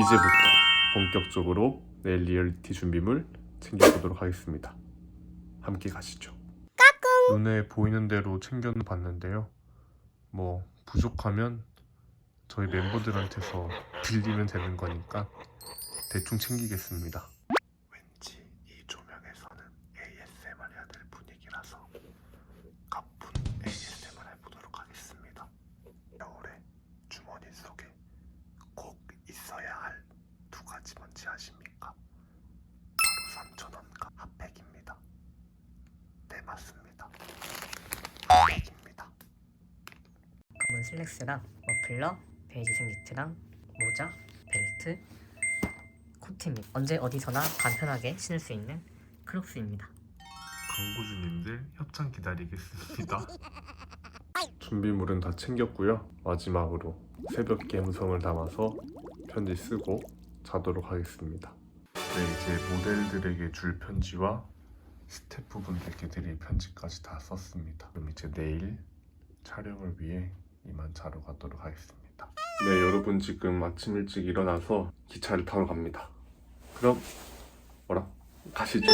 이제부터 본격적으로 내일 리얼리티 준비물 챙겨보도록 하겠습니다. 함께 가시죠. 눈에 보이는 대로 챙겨는 봤는데요. 뭐 부족하면 저희 멤버들한테서 빌리면 되는 거니까 대충 챙기겠습니다. 왠지 이 조명에서는 ASMR 해야 될 분위기라서 가쁜 ASMR 해보도록 하겠습니다. 겨울에 주머니 속에 꼭 있어야 할 두 가지 뭔지 아십니까? 바로 3,000원과 핫팩입니다. 네 맞습니다. 핫팩입니다. 검은 슬랙스랑 머플러, 베이지색 니트랑 모자, 벨트, 코트입니다. 언제 어디서나 간편하게 신을 수 있는 크록스입니다. 광고주님들 협찬 기다리겠습니다. 준비물은 다 챙겼고요. 마지막으로 새벽 감성을 담아서 편지 쓰고 자도록 하겠습니다. 네, 이제 모델들에게 줄 편지와 스태프분들께 드릴 편지까지 다 썼습니다. 그럼 이제 내일 촬영을 위해 이만 자러 가도록 하겠습니다. 네, 여러분 지금 아침 일찍 일어나서 기차를 타러 갑니다. 그럼 뭐라 가시죠.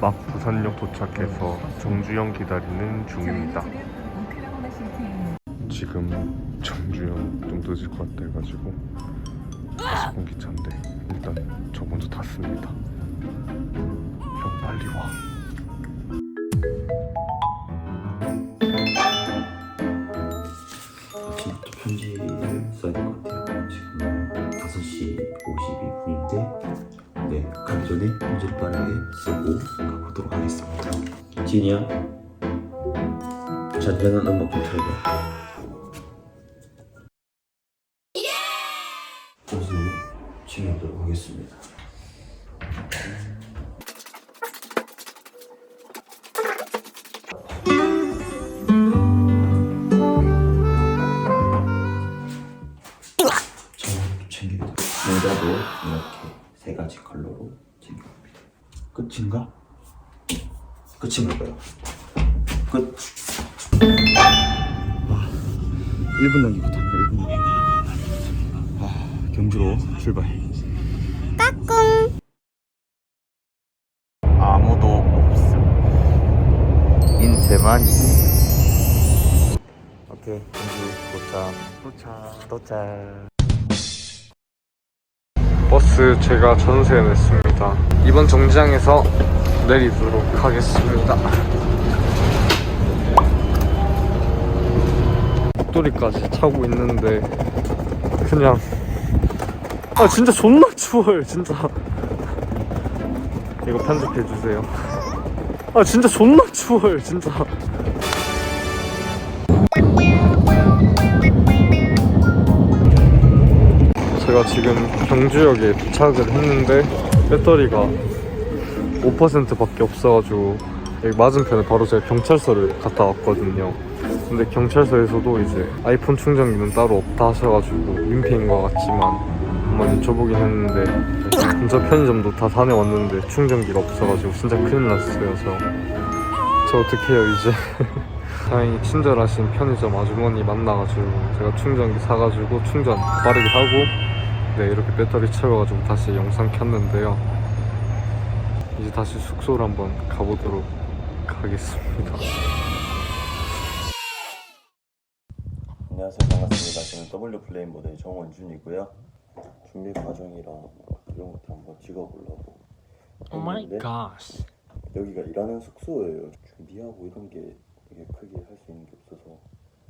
막 부산역 도착해서 정주영 기다리는 중입니다. 지금 정주영 좀 늦을 것 같아 가지고 40분 기차인데 일단 저 먼저 탔습니다. 형 빨리 와. 또 편지를 써야 될 것 같아요. 지금 5시 52분인데, 네, 가기 전에 편지를 빠르게 쓰고 가보도록 하겠습니다. 진이야, 잔잔한 음악 좀 틀어봐. 모자도 이렇게 세 가지 컬러로 챙겨갑니다. 끝인가? 끝인가 봐요. 끝. 아, 1분 남기고 탑니다. 1분 남기고. 아, 경주로 출발. 아무도 없음. 인체만 있음. 오케이, 경주 도착. 도착. 도착. 버스 제가 전세 냈습니다. 이번 정류장에서 내리도록 하겠습니다. 목도리까지 차고 있는데 그냥 아 진짜 존나 추워요 진짜 이거 편집해 주세요. 아 진짜 존나 추워요 진짜. 제가 지금 경주역에 도착을 했는데 배터리가 5%밖에 없어가지고 여기 맞은편에 바로 제가 경찰서를 갔다 왔거든요. 근데 경찰서에서도 이제 아이폰 충전기는 따로 없다 하셔가지고 민폐인 것 같지만 한번 여쭤보긴 했는데 근처 편의점도 다 다녀왔는데 충전기가 없어가지고 진짜 큰일 났어요 저. 저 어떻게 해요 이제 다행히 친절하신 편의점 아주머니 만나가지고 제가 충전기 사가지고 충전 빠르게 하고 네 이렇게 배터리 채워가지고 다시 영상 켰는데요. 이제 다시 숙소로 한번 가보도록 하겠습니다. 안녕하세요. 반갑습니다. 저는 W 플레인 모델 정원준이고요. 준비 과정이랑 이런 것도 한번 찍어보려고 Oh my 했는데 gosh. 여기가 일하는 숙소예요. 준비하고 이런 게 되게 크게 할 수 있는 게 없어서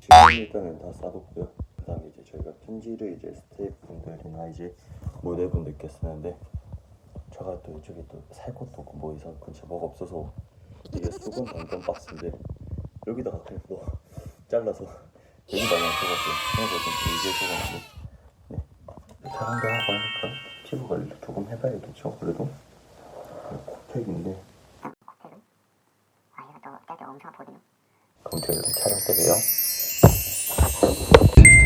지금 일단은 다 싸뒀고요 그 다음에 이제 저희가 편지를 이제 스태프분들이나 이제 모델분들께 쓰는데 제가 또 이쪽에 또 살 것도 없고 뭐 이상 근처 뭐가 없어서 이게 수건 담던 박스인데 여기다가 그냥 또 잘라서 여기다가 적었어요 그래서 좀 길게 적었는데 네. 촬영도 하고 하니까 피부 관리 조금 해봐야겠죠 그래도? 코팩인데. 아, 이거 또 때도 엄청 아프거든요. 그럼 저희 촬영 때 봬요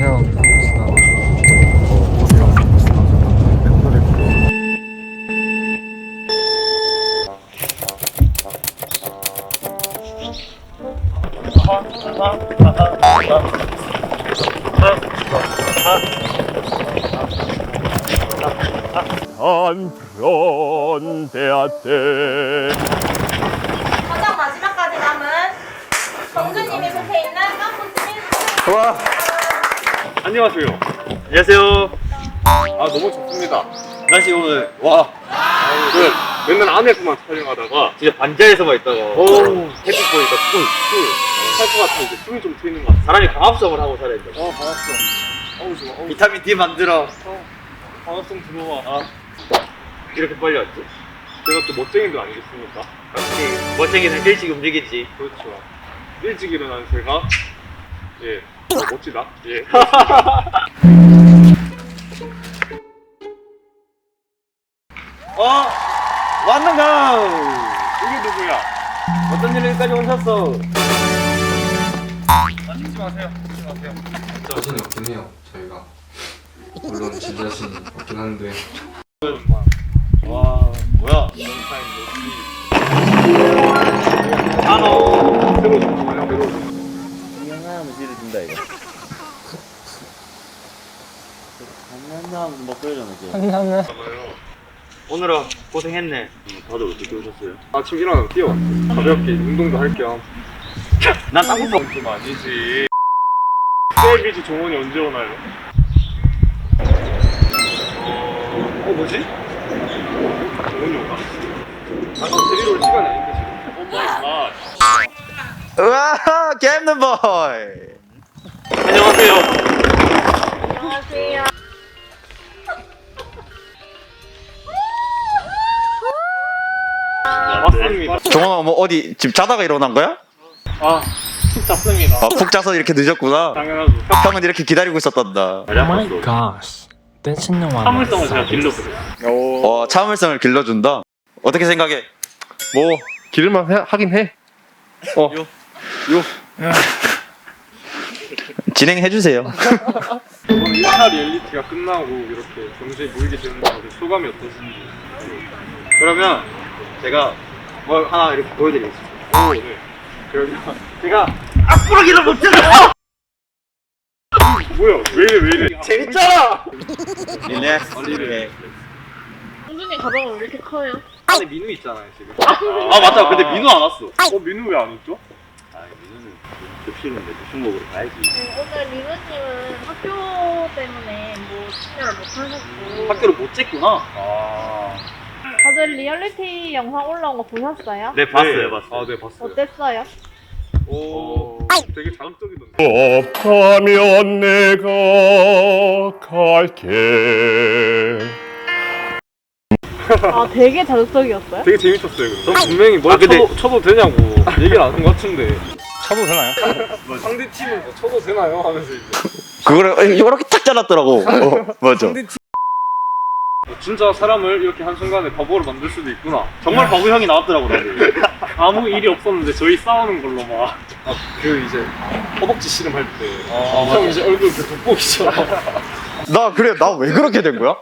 태양 지나가지고 어, 어디가 지나가서 배터리가 한편 대하때 가장 마지막까지 남은 정주님이 속해 있는 깜부팀 안녕하세요. 안녕하세요. 아 너무 좋습니다. 날씨 오늘 와. 그, 맨날 안에서만 촬영하다가 진짜 반지하에서만 있다가 오. 햇빛 보니까 꿀꿀살것 같은데 숨이 좀 트이는 것 같아. 사람이 광합성을 하고 살아야 돼 어, 광합성. 어우 좋아. 어우, 비타민 D 만들어. 광합성 들어와. 아, 이렇게 빨리 왔지? 제가 또 멋쟁이도 아니겠습니까? 멋쟁이는 일찍 움직이지. 그렇죠. 일찍 일어난 제가 예 어, 멋지다. 예. 어? 왔는가? 이게 누구야? 어떤 일로 여기까지 오셨어? 찍지 마세요. 찍지 마세요. 자신이 없긴 해요 저희가 물론 지 자신이 없긴 한데 와 뭐야? 새로 좀 나와요. 새로 좀. 이형 하면 지르준다 이거. 한남남 뭐 그러잖아 지금. 나와요. 오늘은 고생했네. 다들 어떻게 오셨어요? 아침 일어나서 뛰어왔어. 가볍게 운동도 할 겸. 난 땅콩 좀 아니지. 세비지 종원이 언제 오나요? 어 뭐지? 종원이 오나? 아까 데리러 올 시간이 아닌데 지금. 오 마이 갓. 우와 겜는 보이. 안녕하세요. 안녕하세요 맞습니다. 종원아 뭐 어디 지금 자다가 일어난 거야? 아, 푹 잤습니다. 아, 푹 자서 이렇게 늦었구나. 당연하죠. 형은 이렇게 기다리고 있었단다. Oh my gosh. No one. 사물성을 제가. 어 참을성을 길러준다. 어떻게 생각해? 뭐 기를만 해, 하긴 해. 어. 진행해 주세요. 이번 1차 리얼리티가 끝나고 이렇게 경주에 모이게 되는 데 소감이 어떠신지. 그러면 제가 뭘 하나 이렇게 보여드리겠습니다. 오, 네. 그러면 제가 앞부르기를 못해서. 뭐야? 왜 이래 왜 이래? 재밌잖아. 릴렉스. 릴렉스. 정주님 가방은 왜 이렇게 커요? 안에 민우 있잖아요 지금. 아 맞다. 근데 민우 안 왔어. 어 민우 왜 안 왔죠? 아 급식인데 급식 먹으러 가야지. 오늘 민우님은 학교 때문에 뭐 참여를 못하셨고 학교를 못 쨌구나. 아. 다들 리얼리티 영상 올라온 거 보셨어요? 네 봤어요 봤어요. 아, 네 봤어요. 어땠어요? 오, 되게 자극적이던데. 없다면 내가 갈게. 아 되게 자극적이었어요? 되게 재밌었어요. 근데. 전 분명히 뭘 아, 근데- 쳐도, 쳐도 되냐고 얘기를 안 한 것 같은데. 쳐도 되나요? 상대 팀은 뭐 쳐도 되나요? 하면서 이제. 그거를 이렇게 탁 잘랐더라고. 어, 맞아. 진짜 사람을 이렇게 한 순간에 바보로 만들 수도 있구나. 정말 바보 형이 나왔더라고 나도. 아무 일이 없었는데 저희 싸우는 걸로 막. 아, 그 이제 허벅지 씨름할 때. 형 이제 얼굴 그 돋보기처럼. 나 그래 나 왜 그렇게 된 거야?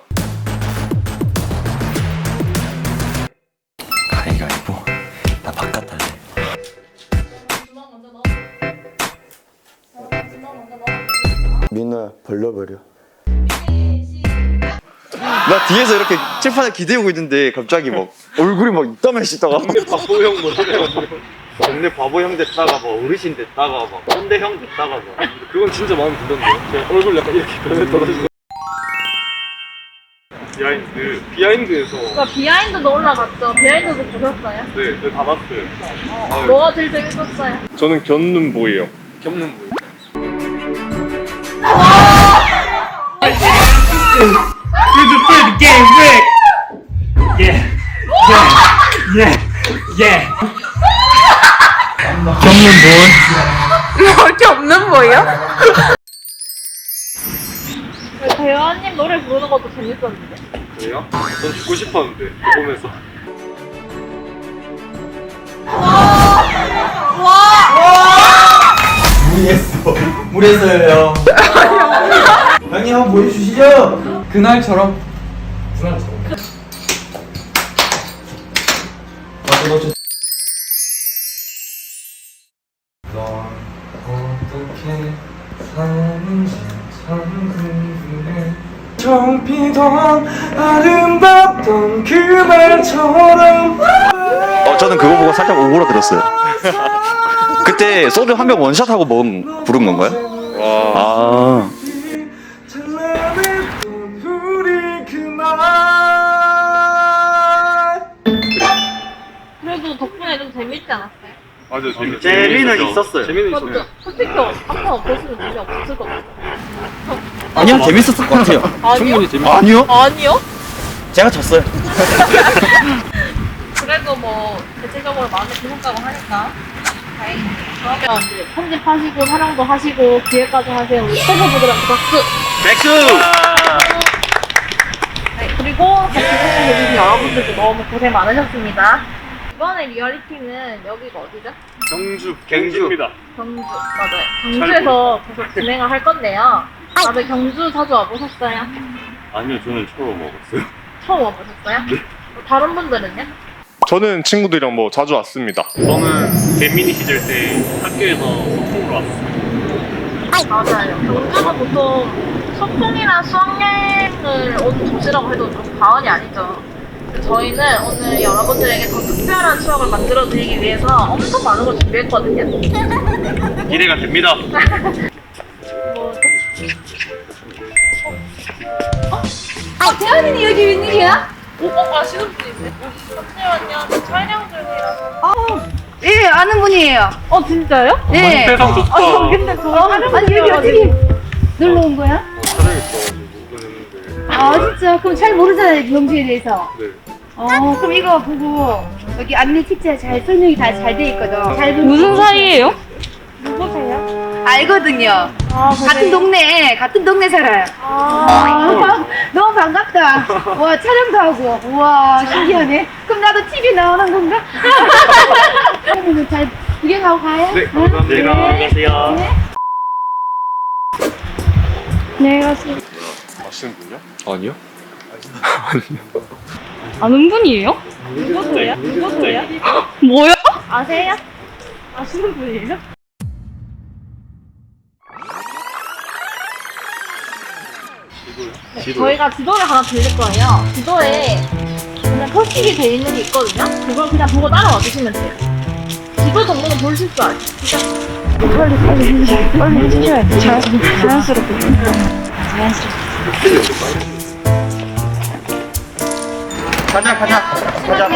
벌려버려 나 뒤에서 이렇게 칠판에 기대고 있는데 갑자기 막 얼굴이 막 이따만해지다가 동네 바보 형 뭐. 동네 바보 형 됐다가 뭐 어르신 됐다가 막 꼰대 형 됐다가 뭐 그건 진짜 마음에 들던데. 제 얼굴 약간 이렇게 변했더라고요. 비하인드. 비하인드에서. 그 비하인드도 올라갔죠? 비하인드도 보셨어요? 네, 네, 다 봤어요. 뭐가 제일 재밌었어요? 저는 견눈 보이요. 견눈 보이. 대화님 노래 부르는 것도 재밌었는데 그래요? 전 죽고 싶었는데 보면서. 와! 무리했어요 형 형님 한번 보여주시죠? 그날처럼. 어떻게 사는지 참 궁금해 처음 피던 아름답던 그날처럼. 어 저는 그거 보고 살짝 오그라들었어요. 그때 소주 한 병 원샷하고 먹은 부른 건가요? 아 재밌지 않았어요? 맞아요. 재미, 재미는 있었어요. 재미는 맞죠? 있었어요. 솔직히 한번 없었으면 재미 없을 것 같아요. 아니요 재밌었을 것 같아요 아니요? 아니요 아니요? 제가 졌어요 그래도 뭐 대체적으로 마음에 드는 거고 하니까 다행이네요. 그러면 이제 편집하시고 촬영도 하시고 기획까지 하세요. 우리 스태프분들한테 박수! 백수! 네, 그리고 같이 참여해주신 여러분들도 너무 고생 많으셨습니다. 이번에 리얼리티는 여기가 어디죠? 경주. 경주입니다. 경주. 맞아요. 경주에서 계속 진행을 할 건데요. 다들 경주 자주 와보셨어요? 아니요, 저는 처음 먹었어요. 처음 와보셨어요? 다른 분들은요? 저는 친구들이랑 뭐 자주 왔습니다. 저는 개미니 시절 때 학교에서 소풍으로 왔어요. 맞아요. 경주는 보통 소풍이나 수학여행을 온 도시라고 해도 좀 과언이 아니죠. 저희는 오늘 여러분들에게 더 특별한 추억을 만들어 드리기 위해서 엄청 많은 걸 준비했거든요. 기대가 됩니다. 뭐, 아, 태연이는 여기 웬일이야? 어, 아시는 분 있네. 잠시만요. 저 촬영 중이라서. 예, 아는 분이에요. 어, 진짜요? 네. 세상 좋다. 아, 저 근데 저 촬영 아니, 여기 어떻게. 놀러 온 거야? 촬영 있어가지고 그랬는데 아, 진짜? 그럼 잘 모르잖아요, 경주에 대해서. 네. 어, 그럼 이거 보고 여기 안내 책자 잘 설명이 다 잘 돼 있거든. 잘 보면 무슨 사이예요? 누구세요? 알거든요. 아, 같은 동네, 같은 동네 살아요. 아, 너무 반갑다. 와, 촬영도 하고. 우와, 신기하네. 그럼 나도 TV에 나오는 건가? 그러면 잘 구경하고 가요. 네, 감사합니다. 안녕하세요. 네, 가세요. 아시는 분이요? 아니요? 아는 분이에요? 누구세요? 누구세요? 뭐요? 아세요? 아시는 분이에요? 네, 저희가 지도를 하나 드릴 거예요. 지도에 그냥 표식이 되어 있는 게 있거든요. 그걸 그냥 보고 따라와 주시면 돼요. 지도 정보는 보실 줄 알죠? 빨리 빨리 빨리 해주셔야 돼요. 자연스럽게. 가자 가자. 가자.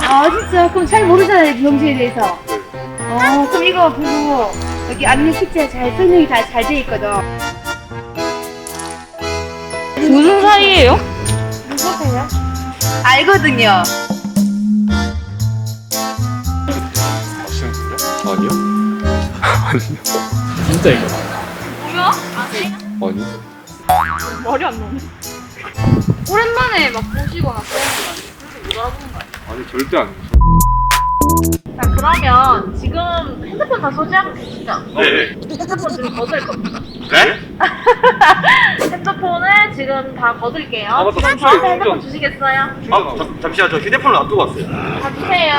아 진짜. 그럼 잘 모르잖아요 경주에 대해서. 어 그럼 이거 보고 여기 안내 책자 잘 설명이 다 잘 돼 있거든 무슨 사이예요? 누구세요? 알거든요 아시는 분이요? 아니요? 진짜 이거 뭐야? 아세요? 아니 머리 안 나오네. 오랜만에 막 보시거나 그러는 거 아니에요? 그래서 물어보는 거 아니에요? 아니 절대 아니죠 자 그러면 지금 핸드폰 다 소지하고 계시죠? 네. 핸드폰 지금 거둘 겁니다. 네? 핸드폰을 지금 다 거둘게요. 아, 맞다. 지금 저한테 핸드폰. 주시겠어요? 아, 잠- 잠시만, 저 휴대폰을 놔두고 왔어요. 다 주세요.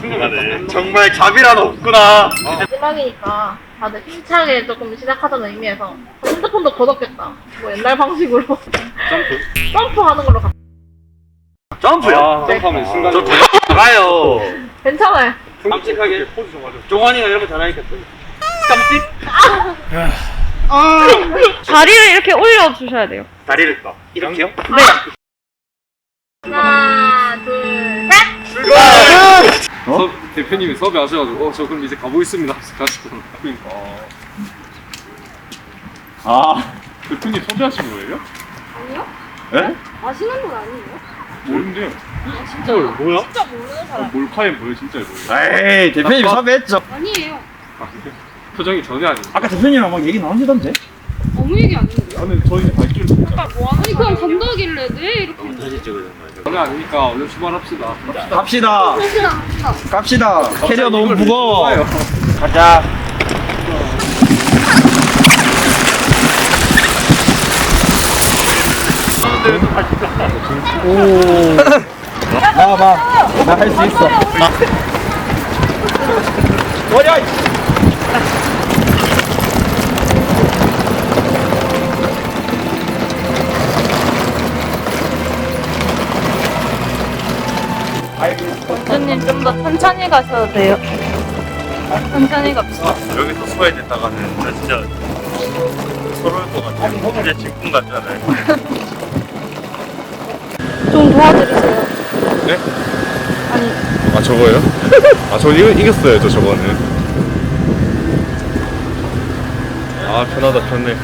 충분하네. 정말 자비란 없구나. 마지막이니까 다들 힘차게 조금 시작하자는 의미에서 핸드폰도 거뒀겠다. 뭐 옛날 방식으로 점프. 점프하는 걸로 가. 점프요? 아, 점프하면 순간 저 가요. 괜찮아요. 깜찍하게 포즈 좀 하죠. 종환이가 거 잘하니까 또. 깜찍? 다리를 이렇게 올려주셔야 돼요. 다리를 딱 이렇게요? 하나, 둘, 셋! 서, 대표님이 섭외하셔가지고 어, 저 그럼 이제 가보겠습니다 가시고 그러니까 아 대표님 섭외하신 거예요? 예? 아시는 분 아니에요? 모르는데. 진짜 뭐야? 진짜 모르는 사람 몰카에 뭐예요, 진짜 이거. 에이 대표님 섭외했죠. 아니에요 표정이 전혀 아니야. 아까 대표님이랑 막 얘기 나누시던데. 아무 얘기 안 했는데 나는 저희 발길 아까 뭐 아니 그냥 간다길래 네 이렇게 전혀 아니니까 오늘 출발합시다. 갑시다. 합시다 합시다 갑시다. 캐리어 너무 무거워. 가자. 오. 나와봐. 나 할 수 있어. 어려. 원주님 좀 더 천천히 가셔도 돼요 천천히 갑시다 여기서 소외됐다가는 나 진짜 서러울 것 같아. 이제 직군 같잖아요. 좀 도와드리세요 네? 아, 저거요? 아, 저 이거 이겼어요, 저 저거는. 아, 편하다, 편해.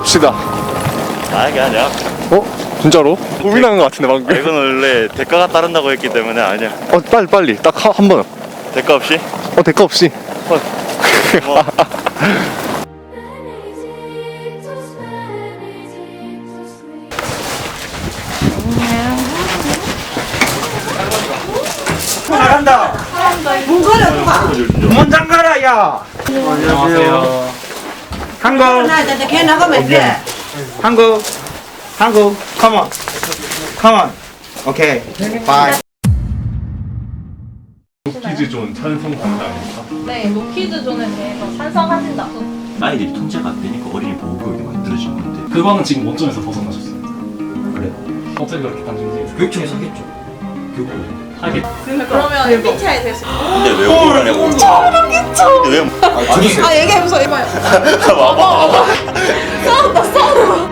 갑시다. 아 이게 아니야. 어? 진짜로? 고민하는 것 같은데 방금. 이건 원래 대가가 따른다고 했기 때문에 아니야. 어 빨리 빨리 딱 한 번. 대가 없이. 어 대가 없이. 뭐. 잘한다. 문 잠가라 야. 안녕하세요. 한국. 한국. 한국. Come on. Come on. Bye. 키즈 존 찬성 담당입니다. 네 노키즈 존에 대해서 찬성하신다 아이들이 통제가 안 되니까 어린이 보호구역이 만들어진 건데 그거는 지금 원점에서 벗어나셨어요. 그래요? 어떻게 그렇게 단정지? 교육청에서 하겠죠. 교육부. 하게 그러면 MBTI 되시 근데 왜 억울하냐고. 근데 왜? 아, 아 얘기해보세요 해봐요 와봐 와봐. 싸웠다 싸웠다